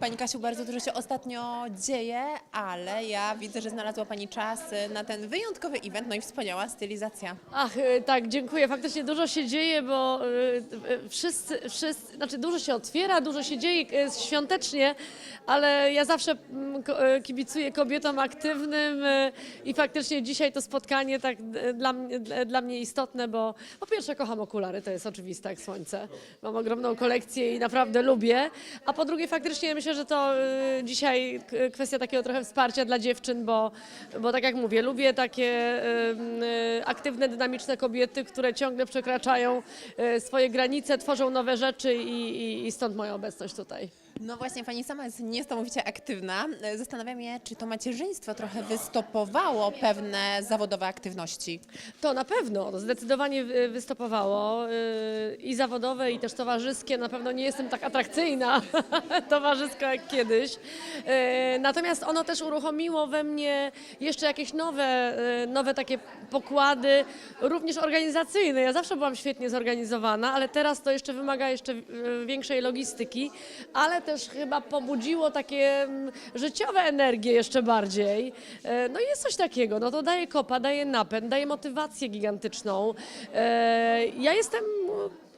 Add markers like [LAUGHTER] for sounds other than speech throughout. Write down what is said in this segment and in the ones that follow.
Pani Kasiu, bardzo dużo się ostatnio dzieje, ale ja widzę, że znalazła Pani czas na ten wyjątkowy event, no i wspaniała stylizacja. Ach, y, tak, dziękuję. Faktycznie dużo się dzieje, bo y, y, wszyscy, wszyscy, znaczy dużo się otwiera, dużo się dzieje świątecznie, ale ja zawsze mm, kibicuję kobietom aktywnym i faktycznie dzisiaj to spotkanie tak dla, mnie- dla- dla mnie istotne, bo po pierwsze kocham okulary, to jest oczywiste jak słońce. Mam ogromną kolekcję i naprawdę lubię, a po drugie faktycznie myślę, że to y, dzisiaj kwestia takiego trochę wsparcia dla dziewczyn, bo, bo tak jak mówię, lubię takie y, aktywne, dynamiczne kobiety, które ciągle przekraczają y, swoje granice, tworzą nowe rzeczy i, i, i stąd moja obecność tutaj. No właśnie, Pani sama jest niesamowicie aktywna. Y, Zastanawiam się, czy to macierzyństwo trochę wystopowało pewne zawodowe aktywności. To na pewno, zdecydowanie wy- wystopowało yy, i zawodowe, i też towarzyskie. Na pewno nie jestem tak atrakcyjna [LAUGHS] towarzysko jak kiedyś. Yy, Natomiast ono też uruchomiło we mnie jeszcze jakieś nowe, yy, nowe takie pokłady, również organizacyjne. Ja zawsze byłam świetnie zorganizowana, ale teraz to jeszcze wymaga jeszcze większej logistyki, ale też chyba pobudziło takie mm, życiowe energie jeszcze bardziej. E, No i jest coś takiego, no to daje kopa, daje napęd, daje motywację gigantyczną. E, Ja jestem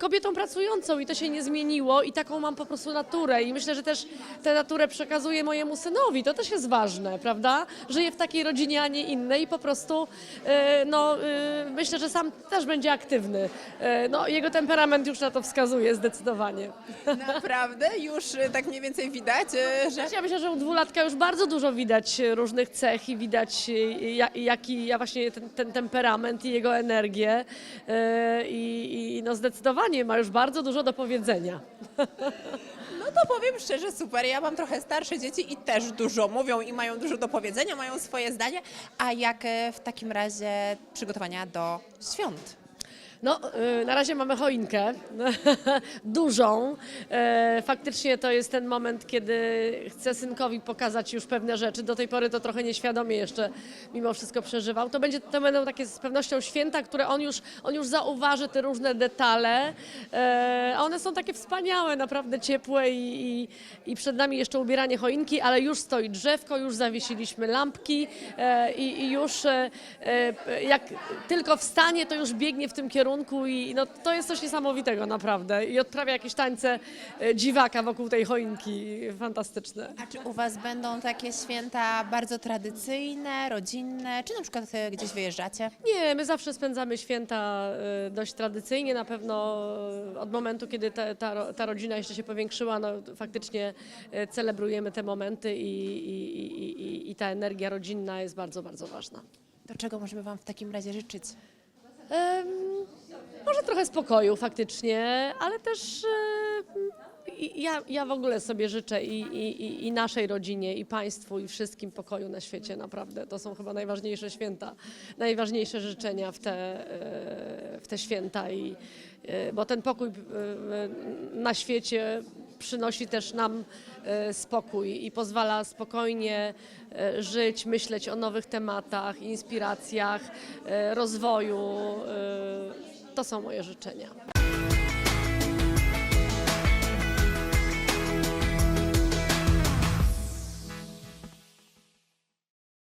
kobietą pracującą i to się nie zmieniło i taką mam po prostu naturę i myślę, że też tę naturę przekazuję mojemu synowi, to też jest ważne, prawda? Żyję w takiej rodzinie, a nie innej i po prostu e, no, e, myślę, że sam też będzie aktywny. E, No, jego temperament już na to wskazuje zdecydowanie. Naprawdę? Już tak mniej więcej widać, y, że... Ja myślę, że u dwulatka już bardzo dużo widać różnych cech i widać, ja- jaki ja właśnie ten, ten temperament i jego energię. I no zdecydowanie ma już bardzo dużo do powiedzenia. [LAUGHS] No to powiem szczerze, super. Ja mam trochę starsze dzieci i też dużo mówią i mają dużo do powiedzenia, mają swoje zdanie. A jak y, w takim razie przygotowania do świąt? No, y, na razie mamy choinkę, [LAUGHS] dużą. E, Faktycznie to jest ten moment, kiedy chcę synkowi pokazać już pewne rzeczy. Do tej pory to trochę nieświadomie jeszcze mimo wszystko przeżywał. To, będzie, to będą takie z pewnością święta, które on już, on już zauważy, te różne detale. E, A one są takie wspaniałe, naprawdę ciepłe i, i, i przed nami jeszcze ubieranie choinki, ale już stoi drzewko, już zawiesiliśmy lampki i, i już jak tylko wstanie, to już biegnie w tym kierunku i no, to jest coś niesamowitego naprawdę. I odprawia jakieś tańce e, dziwaka wokół tej choinki. Fantastyczne. A czy u Was będą takie święta bardzo tradycyjne, rodzinne, czy na przykład y, gdzieś wyjeżdżacie? Nie, my zawsze spędzamy święta e, dość tradycyjnie. Na pewno e, od momentu, kiedy ta, ta, ta rodzina jeszcze się powiększyła, no, faktycznie e, celebrujemy te momenty i, i, i, i, i ta energia rodzinna jest bardzo, bardzo ważna. To czego możemy Wam w takim razie życzyć? Em, może trochę spokoju faktycznie, ale też e, ja, ja w ogóle sobie życzę i, i, i- naszej rodzinie, i państwu, i wszystkim pokoju na świecie, naprawdę. To są chyba najważniejsze święta, najważniejsze życzenia w te, e, w te święta, i, e, bo ten pokój na świecie przynosi też nam spokój i pozwala spokojnie żyć, myśleć o nowych tematach, inspiracjach, rozwoju. To są moje życzenia.